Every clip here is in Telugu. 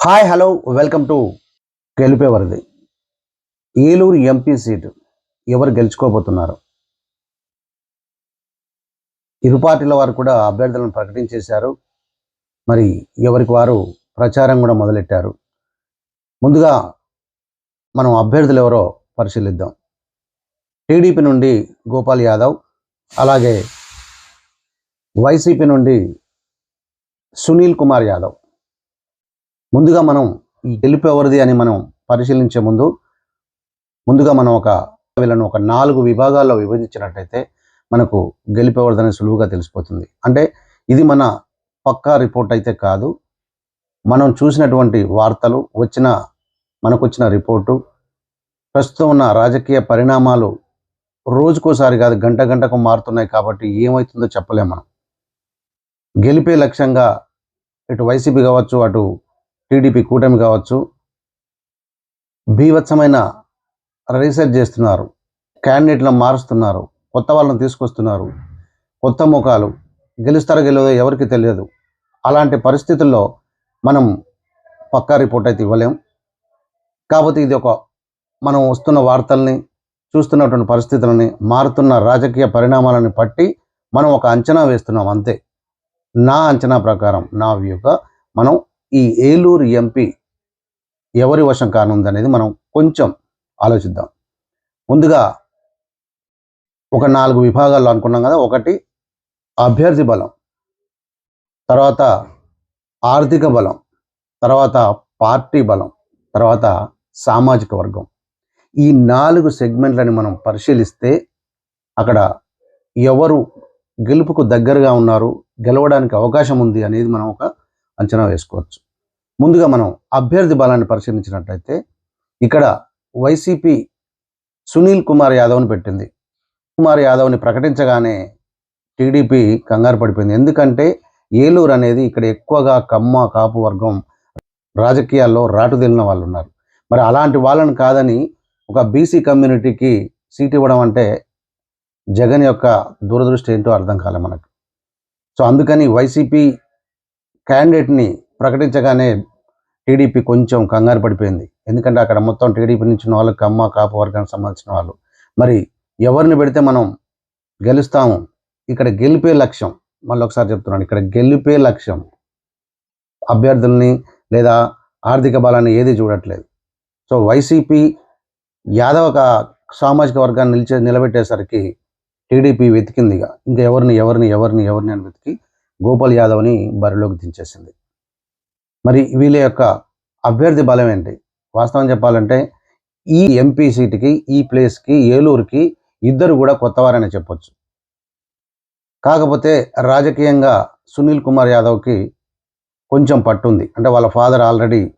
హాయ్ హలో వెల్కమ్ టు గెలిపేవరది ఏలూరు ఎంపీ సీటు ఎవరు గెలుచుకోబోతున్నారు? ఇరు పార్టీల వారు కూడా అభ్యర్థులను ప్రకటించేశారు. మరి ఎవరికి వారు ప్రచారం కూడా మొదలెట్టారు. ముందుగా మనం అభ్యర్థులు ఎవరో పరిశీలిద్దాం. టీడీపీ నుండి గోపాల్ యాదవ్ అలాగే వైసీపీ నుండి సునీల్ కుమార్ యాదవ్. ముందుగా మనం ఈ గెలుపు ఎవరిది అని మనం పరిశీలించే ముందు ముందుగా మనం ఒక వీళ్ళను ఒక నాలుగు విభాగాల్లో విభజించినట్టయితే మనకు గెలుపు ఎవరిదని సులువుగా తెలిసిపోతుంది. అంటే ఇది మన పక్కా రిపోర్ట్ అయితే కాదు. మనం చూసినటువంటి వార్తలు వచ్చిన మనకు వచ్చిన రిపోర్టు ప్రస్తుతం ఉన్న రాజకీయ పరిణామాలు రోజుకోసారి కాదు గంట గంటకు మారుతున్నాయి కాబట్టి ఏమవుతుందో చెప్పలేం మనం. గెలిపే లక్ష్యంగా ఇటు వైసీపీ కావచ్చు అటు టీడీపీ కూటమి కావచ్చు బీభత్సమైన రీసెర్చ్ చేస్తున్నారు క్యాండిడేట్లను మారుస్తున్నారు కొత్త వాళ్ళని తీసుకొస్తున్నారు కొత్త ముఖాలు గెలుస్తారో గెలవదో ఎవరికి తెలియదు. అలాంటి పరిస్థితుల్లో మనం పక్కా రిపోర్ట్ అయితే ఇవ్వలేం. కాకపోతే ఇది ఒక మనం వస్తున్న వార్తల్ని చూస్తున్నటువంటి పరిస్థితులని మారుతున్న రాజకీయ పరిణామాలని పట్టి మనం ఒక అంచనా వేస్తున్నాం అంతే. నా అంచనా ప్రకారం నా వ్యూగా మనం ఈ ఏలూరు ఎంపీ ఎవరి వశం కానుంది అనేది మనం కొంచెం ఆలోచిద్దాం. ముందుగా ఒక నాలుగు విభాగాల్లో అనుకున్నాం కదా ఒకటి అభ్యర్థి బలం తర్వాత ఆర్థిక బలం తర్వాత పార్టీ బలం తర్వాత సామాజిక వర్గం. ఈ నాలుగు సెగ్మెంట్లని మనం పరిశీలిస్తే అక్కడ ఎవరు గెలుపుకు దగ్గరగా ఉన్నారు గెలవడానికి అవకాశం ఉంది అనేది మనం ఒక అంచనా వేసుకోవచ్చు. ముందుగా మనం అభ్యర్థి బలాన్ని పరిశీలించినట్లయితే ఇక్కడ వైసీపీ సునీల్ కుమార్ యాదవ్ని పెట్టింది. కుమార్ యాదవ్ని ప్రకటించగానే టీడీపీ కంగారు పడిపోయింది. ఎందుకంటే ఏలూరు అనేది ఇక్కడ ఎక్కువగా కమ్మ కాపు వర్గం రాజకీయాల్లో రాటుదేలిన వాళ్ళు ఉన్నారు. మరి అలాంటి వాళ్ళని కాదని ఒక బీసీ కమ్యూనిటీకి సీట్ ఇవ్వడం అంటే జగన్ యొక్క దూరదృష్టి ఏంటో అర్థం కాలే మనకు. సో అందుకని వైసీపీ క్యాండిడేట్ని ప్రకటించగానే టీడీపీ కొంచెం కంగారు పడిపోయింది. ఎందుకంటే అక్కడ మొత్తం టీడీపీ నుంచి వాళ్ళు కమ్మ కాపు వర్గానికి సంబంధించిన వాళ్ళు. మరి ఎవరిని పెడితే మనం గెలుస్తాము? ఇక్కడ గెలిపే లక్ష్యం మళ్ళీ ఒకసారి చెప్తున్నాను ఇక్కడ గెలిపే లక్ష్యం అభ్యర్థుల్ని లేదా ఆర్థిక బలాన్ని ఏది చూడట్లేదు. సో వైసీపీ యాదవ సామాజిక వర్గాన్ని నిలిచే నిలబెట్టేసరికి టీడీపీ వెతికిందిగా ఇంకా ఎవరిని ఎవరిని ఎవరిని ఎవరిని అని వెతికి గోపాల్ యాదవ్ని బరిలోకి దించేసింది. మరి వీళ్ళ యొక్క అభ్యర్థి బలం ఏంటి? వాస్తవం చెప్పాలంటే ఈ ఎంపీ సీటుకి ఈ ప్లేస్కి ఏలూరుకి ఇద్దరు కూడా కొత్తవారనే చెప్పొచ్చు. కాకపోతే రాజకీయంగా సునీల్ కుమార్ యాదవ్కి కొంచెం పట్టుంది. అంటే వాళ్ళ ఫాదర్ ఆల్రెడీ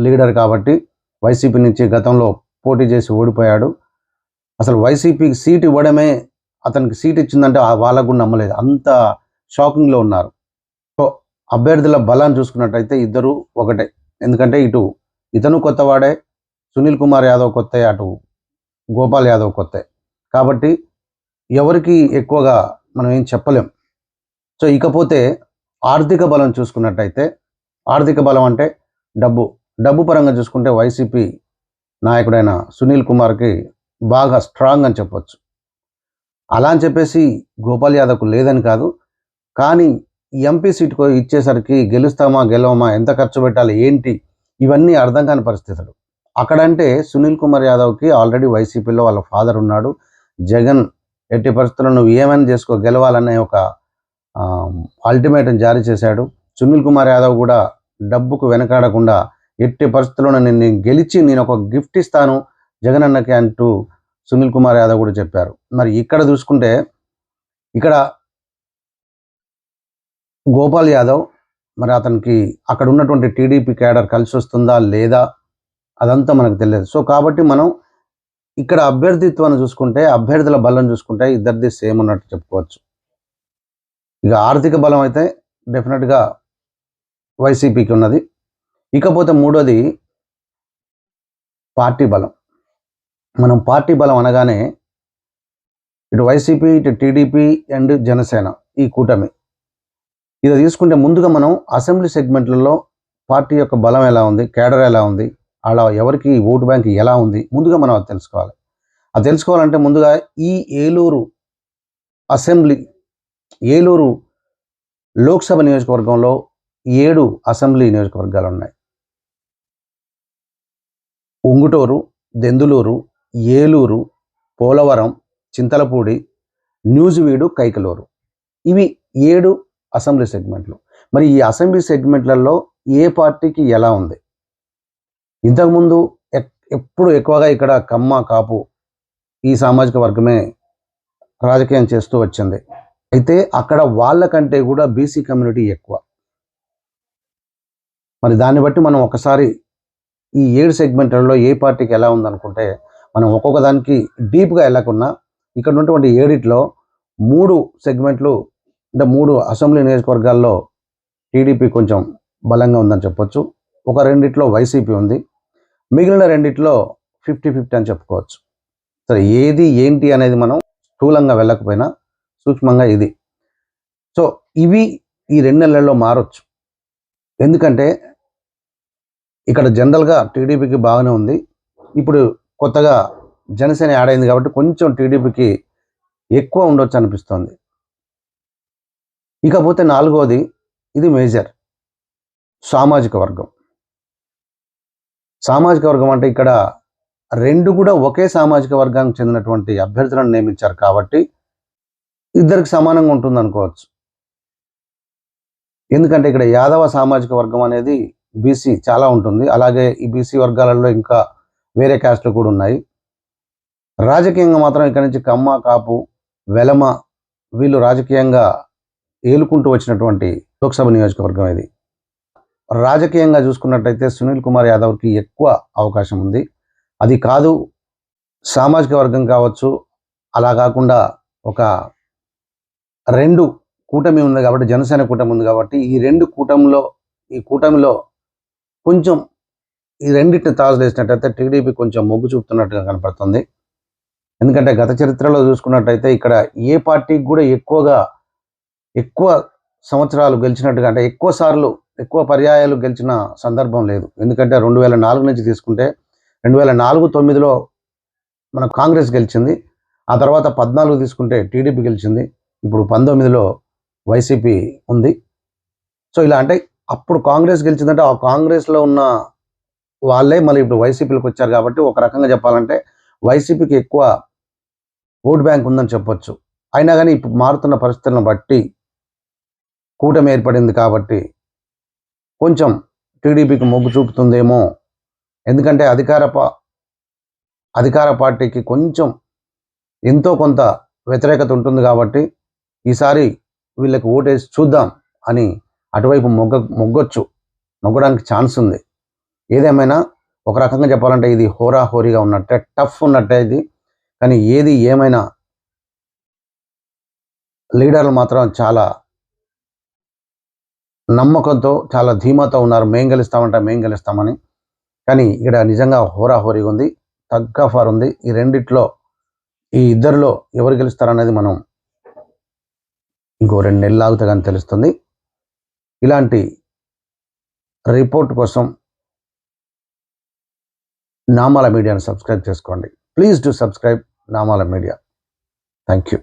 లీడర్ కాబట్టి వైసీపీ నుంచి గతంలో పోటీ చేసి ఓడిపోయాడు. అసలు వైసీపీకి సీట్ ఇవ్వడమే అతనికి సీట్ ఇచ్చిందంటే ఆ వాళ్ళకు నమ్మలేదు. అంత షాకింగ్లో ఉన్నారు. సో అభ్యర్థుల బలాన్ని చూసుకున్నట్టయితే ఇద్దరు ఒకటే. ఎందుకంటే ఇటు ఇతను కొత్తవాడే సునీల్ కుమార్ యాదవ్ కొత్త అటు గోపాల్ యాదవ్ కొత్త. కాబట్టి ఎవరికి ఎక్కువగా మనం ఏం చెప్పలేం. సో ఇకపోతే ఆర్థిక బలం చూసుకున్నట్టయితే ఆర్థిక బలం అంటే డబ్బు. డబ్బు పరంగా చూసుకుంటే వైసీపీ నాయకుడైన సునీల్ కుమార్కి బాగా స్ట్రాంగ్ అని చెప్పొచ్చు. అలా అని చెప్పేసి గోపాల్ యాదవ్కు లేదని కాదు కానీ ఎంపీ సీటుకు ఇచ్చేసరికి గెలుస్తామా గెలవమా ఎంత ఖర్చు పెట్టాలి ఏంటి ఇవన్నీ అర్థం కాని పరిస్థితులు. అక్కడంటే సునీల్ కుమార్ యాదవ్కి ఆల్రెడీ వైసీపీలో వాళ్ళ ఫాదర్ ఉన్నాడు. జగన్ ఎట్టి పరిస్థితుల్లో నువ్వు ఏమైనా చేసుకో గెలవాలనే ఒక అల్టిమేటం జారీ చేశాడు. సునీల్ కుమార్ యాదవ్ కూడా డబ్బుకు వెనకాడకుండా ఎట్టి పరిస్థితుల్లో నేను గెలిచి నేను ఒక గిఫ్ట్ ఇస్తాను జగన్ అన్నకి అంటూ సునీల్ కుమార్ యాదవ్ కూడా చెప్పారు. మరి ఇక్కడ చూసుకుంటే ఇక్కడ గోపాల్ యాదవ్ మరి అతనికి అక్కడ ఉన్నటువంటి టీడీపీ క్యాడర్ కలిసి వస్తుందా లేదా అదంతా మనకు తెలియదు. సో కాబట్టి మనం ఇక్కడ అభ్యర్థిత్వాన్ని చూసుకుంటే అభ్యర్థుల బలం చూసుకుంటే ఇద్దరిది సేమ్ ఉన్నట్టు చెప్పుకోవచ్చు. ఇక ఆర్థిక బలం అయితే డెఫినెట్గా వైసీపీకి ఉన్నది. ఇకపోతే మూడోది పార్టీ బలం. మనం పార్టీ బలం అనగానే ఇటు వైసీపీ ఇటు టీడీపీ అండ్ జనసేన ఈ కూటమి. ఇది తీసుకుంటే ముందుగా మనం అసెంబ్లీ సెగ్మెంట్లలో పార్టీ యొక్క బలం ఎలా ఉంది కేడర్ ఎలా ఉంది అలా ఎవరికి ఓటు బ్యాంక్ ఎలా ఉంది ముందుగా మనం అది తెలుసుకోవాలి. అది తెలుసుకోవాలంటే ముందుగా ఈ ఏలూరు అసెంబ్లీ ఏలూరు లోక్సభ నియోజకవర్గంలో ఏడు అసెంబ్లీ నియోజకవర్గాలు ఉన్నాయి. ఉంగుటూరు దెందులూరు ఏలూరు పోలవరం చింతలపూడి న్యూజివీడు కైకలూరు. ఇవి ఏడు అసెంబ్లీ సెగ్మెంట్లు. మరి ఈ అసెంబ్లీ సెగ్మెంట్లలో ఏ పార్టీకి ఎలా ఉంది? ఇంతకుముందు ఎప్పుడు ఎక్కువగా ఇక్కడ కమ్మ కాపు ఈ సామాజిక వర్గమే రాజకీయం చేస్తూ వచ్చింది. అయితే అక్కడ వాళ్ళకంటే కూడా బీసీ కమ్యూనిటీ ఎక్కువ. మరి దాన్ని బట్టి మనం ఒకసారి ఈ ఏడు సెగ్మెంట్లలో ఏ పార్టీకి ఎలా ఉందనుకుంటే మనం ఒక్కొక్క దానికి డీప్గా వెళ్ళకుండా ఇక్కడ ఉన్నటువంటి ఏడిట్లో మూడు సెగ్మెంట్లు అంటే మూడు అసెంబ్లీ నియోజకవర్గాల్లో టీడీపీ కొంచెం బలంగా ఉందని చెప్పొచ్చు. ఒక రెండిట్లో వైసీపీ ఉంది. మిగిలిన రెండిట్లో ఫిఫ్టీ ఫిఫ్టీ అని చెప్పుకోవచ్చు. సరే ఏది ఏంటి అనేది మనం స్థూలంగా వెళ్ళకపోయినా సూక్ష్మంగా ఇది. సో ఇవి ఈ రెండు నెలల్లో మారొచ్చు. ఎందుకంటే ఇక్కడ జనరల్గా టీడీపీకి బాగానే ఉంది. ఇప్పుడు కొత్తగా జనసేన యాడ్ అయింది కాబట్టి కొంచెం టీడీపీకి ఎక్కువ ఉండొచ్చు అనిపిస్తుంది. ఇకపోతే నాలుగోది ఇది మేజర్. సామాజిక వర్గం. సామాజిక వర్గం అంటే ఇక్కడ రెండు కూడా ఒకే సామాజిక వర్గానికి చెందినటువంటి అభ్యర్థులను నియమించారు కాబట్టి ఇద్దరికి సమానంగా ఉంటుంది అనుకోవచ్చు. ఎందుకంటే ఇక్కడ యాదవ సామాజిక వర్గం అనేది బీసీ చాలా ఉంటుంది. అలాగే ఈ బీసీ వర్గాలలో ఇంకా వేరే క్యాస్ట్లు కూడా ఉన్నాయి. రాజకీయంగా మాత్రం ఇక్కడ నుంచి కమ్మ కాపు వెలమ వీళ్ళు రాజకీయంగా ఏలుకుంటూ వచ్చినటువంటి లోక్సభ నియోజకవర్గం ఇది. రాజకీయంగా చూసుకున్నట్టయితే సునీల్ కుమార్ యాదవ్కి ఎక్కువ అవకాశం ఉంది. అది కాదు సామాజిక వర్గం కావచ్చు అలా కాకుండా ఒక రెండు కూటమి ఉంది కాబట్టి జనసేన కూటమి ఉంది కాబట్టి ఈ రెండు కూటమిలో ఈ కూటమిలో కొంచెం ఈ రెండింటిని తాజు వేసినట్టయితే టీడీపీ కొంచెం మొగ్గు చూపుతున్నట్టుగా కనపడుతుంది. ఎందుకంటే గత చరిత్రలో చూసుకున్నట్టయితే ఇక్కడ ఏ పార్టీకి కూడా ఎక్కువగా ఎక్కువ సంవత్సరాలు గెలిచినట్టుగా అంటే ఎక్కువ సార్లు ఎక్కువ పర్యాయాలు గెలిచిన సందర్భం లేదు. ఎందుకంటే రెండు వేల నాలుగు నుంచి తీసుకుంటే రెండు వేల నాలుగు తొమ్మిదిలో మన కాంగ్రెస్ గెలిచింది. ఆ తర్వాత పద్నాలుగు తీసుకుంటే టీడీపీ గెలిచింది. ఇప్పుడు పంతొమ్మిదిలో వైసీపీ ఉంది. సో ఇలా అంటే అప్పుడు కాంగ్రెస్ గెలిచిందంటే ఆ కాంగ్రెస్లో ఉన్న వాళ్ళే మళ్ళీ ఇప్పుడు వైసీపీలోకి వచ్చారు కాబట్టి ఒక రకంగా చెప్పాలంటే వైసీపీకి ఎక్కువ ఓట్ బ్యాంక్ ఉందని చెప్పొచ్చు. అయినా కానీ ఇప్పుడు మారుతున్న పరిస్థితులను బట్టి కూటమి ఏర్పడింది కాబట్టి కొంచెం టీడీపీకి మొగ్గు చూపుతుందేమో. ఎందుకంటే అధికార అధికార పార్టీకి కొంచెం ఎంతో కొంత వ్యతిరేకత ఉంటుంది కాబట్టి ఈసారి వీళ్ళకి ఓటేసి చూద్దాం అని అటువైపు మొగ్గ మొగ్గొచ్చు మొగ్గడానికి ఛాన్స్ ఉంది. ఏదేమైనా ఒక రకంగా చెప్పాలంటే ఇది హోరా హోరీగా ఉన్నట్టే టఫ్ ఉన్నట్టే ఇది. కానీ ఏది ఏమైనా లీడర్లు మాత్రం చాలా నమ్మకంతో చాలా ధీమాతో ఉన్నారు. మేం గెలుస్తామంటే మేం గెలుస్తామని. కానీ ఇక్కడ నిజంగా హోరాహోరీగా ఉంది తగ్గ ఫార్ ఉంది. ఈ రెండిట్లో ఈ ఇద్దరిలో ఎవరు గెలుస్తారనేది మనం ఇంకో రెండు నెలలు ఆగుతా కానీ తెలుస్తుంది. ఇలాంటి రిపోర్ట్ కోసం నామాల మీడియాను సబ్స్క్రైబ్ చేసుకోండి. Please to subscribe Namala media. Thank you